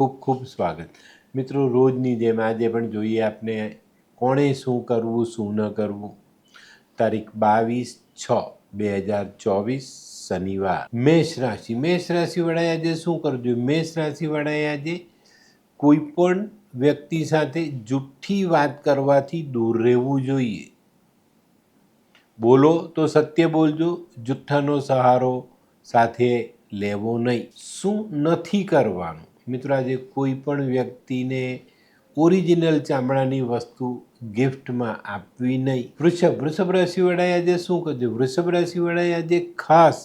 ખૂબ ખૂબ સ્વાગત. મિત્રો, રોજની જેમ આજે પણ જોઈએ આપને કોણે શું કરવું, શું ન કરવું. તારીખ બાવીસ છ બે હજાર ચોવીસ શનિવાર. મેષ રાશિ. મેષ રાશિવાળાએ આજે શું કરવું જોઈએ મેષ રાશિવાળાએ આજે કોઈ પણ વ્યક્તિ સાથે જુઠ્ઠી વાત કરવાથી દૂર રહેવું જોઈએ. બોલો તો સત્ય બોલજો, જુઠ્ઠાનો સહારો સાથે લેવો નહીં. શું નથી કરવાનું? મિત્રો, આજે કોઈ પણ વ્યક્તિને ઓરિજિનલ ચામડાની વસ્તુ ગિફ્ટમાં આપવી નહીં. વૃષભ વૃષભ રાશિવાળાએ આજે શું કહ્યું વૃષભ રાશિવાળાએ આજે ખાસ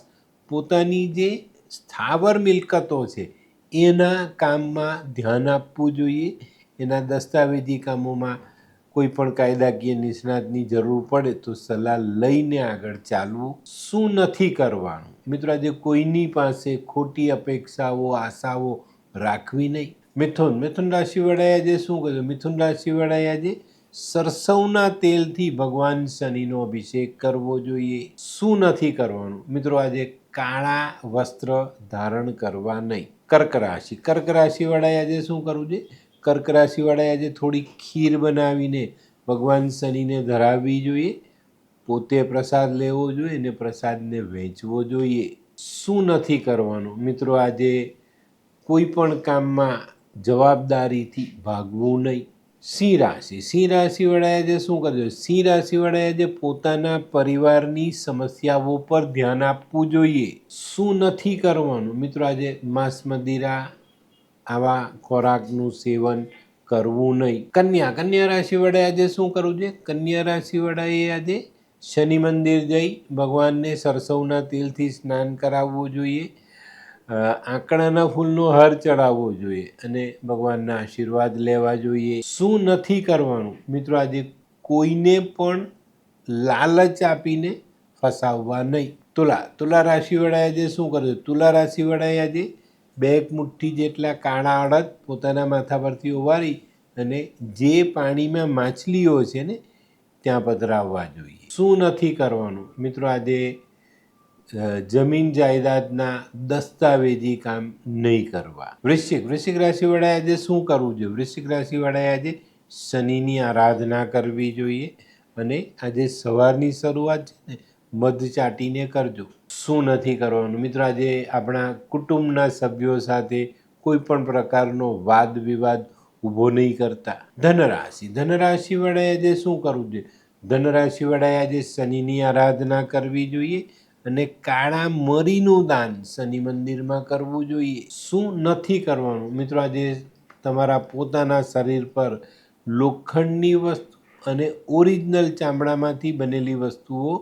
પોતાની જે સ્થાવર મિલકતો છે, એના કામમાં ધ્યાન આપવું જોઈએ. એના દસ્તાવેજી કામોમાં કોઈ પણ કાયદાકીય નિષ્ણાતની જરૂર પડે તો સલાહ લઈને આગળ ચાલવું. શું નથી કરવાનું? મિત્રો, આજે કોઈની પાસે ખોટી અપેક્ષાઓ, આશાઓ રાખવી નહીં. મિથુન મિથુન રાશિવાળાએ આજે શું કર્યું? મિથુન રાશિવાળાએ આજે સરસવના તેલથી ભગવાન શનિનો અભિષેક કરવો જોઈએ. શું નથી કરવાનું? મિત્રો, આજે કાળા વસ્ત્ર ધારણ કરવા નહીં. કર્ક રાશિ. કર્ક રાશિવાળાએ આજે શું કરવું જોઈએ કર્ક રાશિવાળાએ આજે થોડી ખીર બનાવીને ભગવાન શનિને ધરાવવી જોઈએ. પોતે પ્રસાદ લેવો જોઈએ અને પ્રસાદને વહેંચવો જોઈએ. શું નથી કરવાનું? મિત્રો, આજે કોઈ પણ કામમાં જવાબદારીથી ભાગવું નહીં. સિંહ રાશિ. સિંહ રાશિવાળાએ આજે શું કરજો સિંહ રાશિવાળાએ આજે પોતાના પરિવારની સમસ્યાઓ પર ધ્યાન આપવું જોઈએ. શું નથી કરવાનું? મિત્રો, આજે માંસ મદિરા આવા ખોરાકનું સેવન કરવું નહીં. કન્યા. કન્યા રાશિ વડે આજે શું કરવું છે કન્યા રાશિ વડાએ આજે શનિ મંદિર જઈ ભગવાનને સરસવના તેલથી સ્નાન કરાવવું જોઈએ. આંકડાના ફૂલનો હાર ચડાવવો જોઈએ અને ભગવાનના આશીર્વાદ લેવા જોઈએ. શું નથી કરવાનું? મિત્રો, આજે કોઈને પણ લાલચ આપીને ફસાવવા નહીં. તુલા તુલા રાશિવાળાએ આજે શું કર્યું? તુલા રાશિવાળાએ આજે બે મુઠ્ઠી જેટલા કાળા અડદ પોતાના માથા પરથી ઓવારી અને જે પાણીમાં માછલીઓ છે ને, ત્યાં પધરાવવા જોઈએ. શું નથી કરવાનું? મિત્રો, આજે જમીન જાયદાદના દસ્તાવેજી કામ નહીં કરવા. વૃશ્ચિક વૃશ્ચિક રાશિવાળાએ આજે શું કરવું જોઈએ? વૃશ્ચિક રાશિવાળાએ આજે શનિની આરાધના કરવી જોઈએ અને આજે સવારની શરૂઆત છે ને, મધ ચાટીને કરજો. શું નથી કરવાનું? મિત્રો, આજે આપણા કુટુંબના સભ્યો સાથે કોઈ પણ પ્રકારનો વાદ વિવાદ ઊભો નહીં કરતા. ધનરાશિ ધનરાશિ વડાએ આજે શું કરવું જોઈએ? ધનરાશિ વડાએ આજે શનિની આરાધના કરવી જોઈએ અને કાળા મરીનું દાન શનિ મંદિરમાં કરવું જોઈએ. શું નથી કરવાનું? મિત્રો, આજે તમારા પોતાના શરીર પર લોખંડની વસ્તુ અને ઓરિજિનલ ચામડામાંથી બનેલી વસ્તુઓ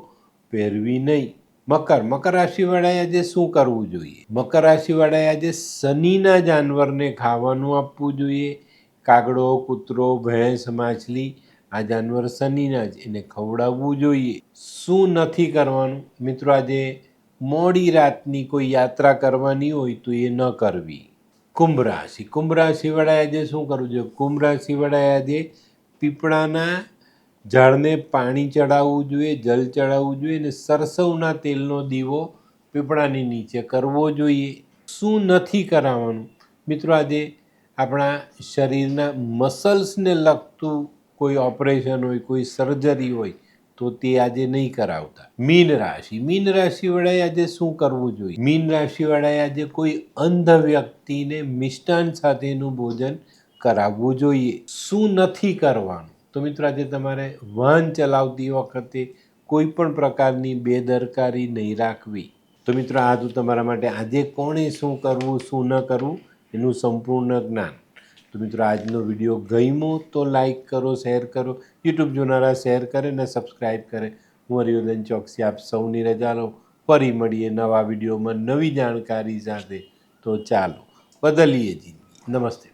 પહેરવી નહીં. મકર. મકર રાશિવાળાએ આજે શું કરવું જોઈએ? મકર રાશિવાળાએ આજે શનિના જાનવરને ખાવાનું આપવું જોઈએ. કાગડો, કૂતરો, ભેંસ, માછલી આ જાનવર શનિના જ, એને ખવડાવવું જોઈએ. શું નથી કરવાનું? મિત્રો, આજે મોડી રાતની કોઈ યાત્રા કરવાની હોય તો એ ન કરવી. કુંભ રાશિ. કુંભ રાશિવાળાએ આજે શું કરવું જોઈએ? કુંભ રાશિવાળાએ આજે પીપળાના ઝાડને પાણી ચડાવવું જોઈએ, જલ ચડાવવું જોઈએ અને સરસવના તેલનો દીવો પીપળાની નીચે કરવો જોઈએ. શું નથી કરાવવાનું? મિત્રો, આજે આપણા શરીરના મસલ્સને લગતું કોઈ ઓપરેશન હોય, કોઈ સર્જરી હોય, તો તે આજે નહીં કરાવતા. મીન રાશિ. મીન રાશિવાળાએ આજે શું કરવું જોઈએ? મીન રાશિવાળાએ આજે કોઈ અંધ વ્યક્તિને મિષ્ટાન સાથેનું ભોજન કરાવવું જોઈએ. શું નથી કરવાનું? તો મિત્રો, આજે તમારે વાહન ચલાવતી વખતે કોઈ પણ પ્રકારની બેદરકારી નહીં રાખવી. તો મિત્રો, આ હતું તમારા માટે આજે કોણે શું કરવું, શું ન કરવું, એનું સંપૂર્ણ જ્ઞાન. તો મિત્રો, આજનો વીડિયો ગમ્યો તો લાઈક કરો શેર કરો યુટ્યુબ જોનારા શેર કરે ને સબસ્ક્રાઈબ કરે. હું હરિવર્ધન ચોકસી, આપ સૌની રજા લઉં. ફરી મળીએ નવા વિડીયોમાં નવી જાણકારી સાથે. તો ચાલો, બદલીએ જી નમસ્તે.